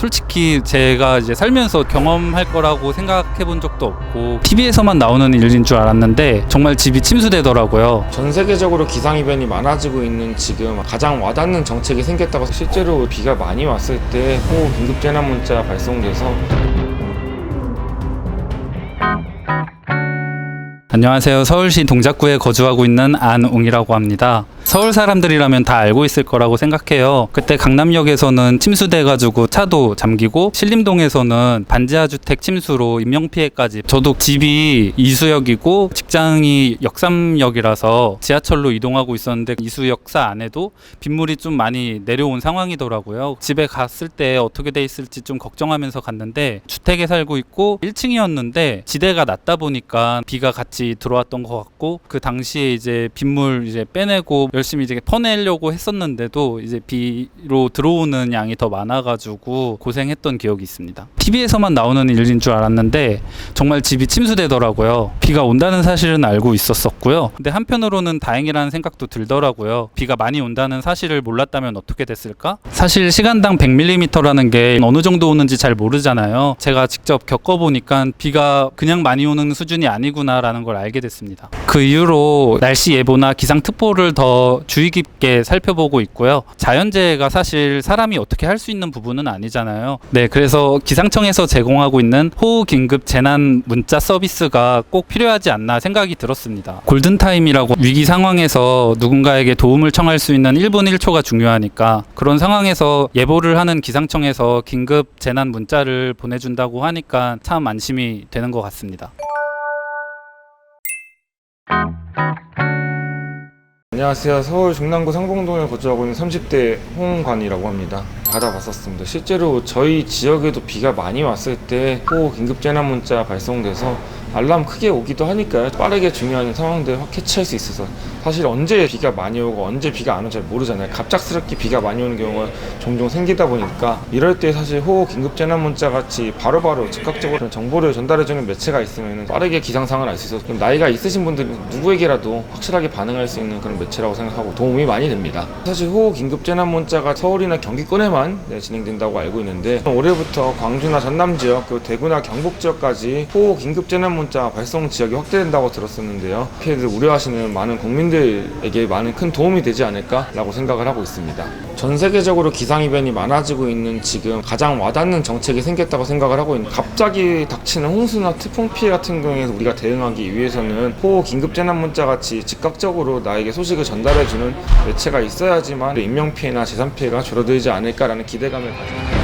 솔직히 제가 이제 살면서 경험할 거라고 생각해 본 적도 없고 TV에서만 나오는 일인 줄 알았는데 정말 집이 침수되더라고요. 전 세계적으로 기상이변이 많아지고 있는 지금 가장 와닿는 정책이 생겼다고 실제로 비가 많이 왔을 때 호우 긴급 재난 문자 발송돼서 안녕하세요. 서울시 동작구에 거주하고 있는 안웅이라고 합니다. 서울 사람들이라면 다 알고 있을 거라고 생각해요. 그때 강남역에서는 침수돼가지고 차도 잠기고 신림동에서는 반지하 주택 침수로 인명피해까지. 저도 집이 이수역이고 직장이 역삼역이라서 지하철로 이동하고 있었는데 이수역사 안에도 빗물이 좀 많이 내려온 상황이더라고요. 집에 갔을 때 어떻게 돼 있을지 좀 걱정하면서 갔는데 주택에 살고 있고 1층이었는데 지대가 낮다 보니까 비가 같이 들어왔던 것 같고 그 당시에 이제 빗물 이제 빼내고 열심히 이제 퍼내려고 했었는데도 이제 비로 들어오는 양이 더 많아가지고 고생했던 기억이 있습니다. TV에서만 나오는 일인 줄 알았는데 정말 집이 침수되더라고요. 비가 온다는 사실은 알고 있었었고요. 근데 한편으로는 다행이라는 생각도 들더라고요. 비가 많이 온다는 사실을 몰랐다면 어떻게 됐을까? 사실 시간당 100mm라는 게 어느 정도 오는지 잘 모르잖아요. 제가 직접 겪어보니까 비가 그냥 많이 오는 수준이 아니구나라는 걸 알게 됐습니다. 그 이후로 날씨 예보나 기상 특보를 더 주의 깊게 살펴보고 있고요. 자연재해가 사실 사람이 어떻게 할 수 있는 부분은 아니잖아요. 네, 그래서 기상청에서 제공하고 있는 호우 긴급 재난 문자 서비스가 꼭 필요하지 않나 생각이 들었습니다. 골든타임이라고 위기 상황에서 누군가에게 도움을 청할 수 있는 1분 1초가 중요하니까 그런 상황에서 예보를 하는 기상청에서 긴급 재난 문자를 보내준다고 하니까 참 안심이 되는 것 같습니다. 안녕하세요. 서울 중랑구 상봉동에 거주하고 있는 30대 홍관이라고 합니다. 받아봤었습니다. 실제로 저희 지역에도 비가 많이 왔을 때 호우 긴급 재난 문자 발송돼서 알람 크게 오기도 하니까요. 빠르게 중요한 상황들 확 캐치할 수 있어서 사실 언제 비가 많이 오고 언제 비가 안 오는지 잘 모르잖아요. 갑작스럽게 비가 많이 오는 경우가 종종 생기다 보니까 이럴 때 사실 호우 긴급 재난 문자 같이 바로바로 즉각적으로 정보를 전달해주는 매체가 있으면 빠르게 기상 상황을 알 수 있어서 좀 나이가 있으신 분들은 누구에게라도 확실하게 반응할 수 있는 그런 매체라고 생각하고 도움이 많이 됩니다. 사실 호우 긴급 재난 문자가 서울이나 경기권에만 네, 진행된다고 알고 있는데 올해부터 광주나 전남 지역 그리고 대구나 경북 지역까지 호우 긴급 재난 문자 발송 지역이 확대된다고 들었었는데요. 피해를 우려하시는 많은 국민들에게 많은 큰 도움이 되지 않을까라고 생각을 하고 있습니다. 전 세계적으로 기상 이변이 많아지고 있는 지금 가장 와닿는 정책이 생겼다고 생각을 하고 있는 갑자기 닥치는 홍수나 태풍 피해 같은 경우에 우리가 대응하기 위해서는 호우 긴급 재난 문자 같이 즉각적으로 나에게 소식을 전달해주는 매체가 있어야지만 인명 피해나 재산 피해가 줄어들지 않을까라는 기대감을 가집니다.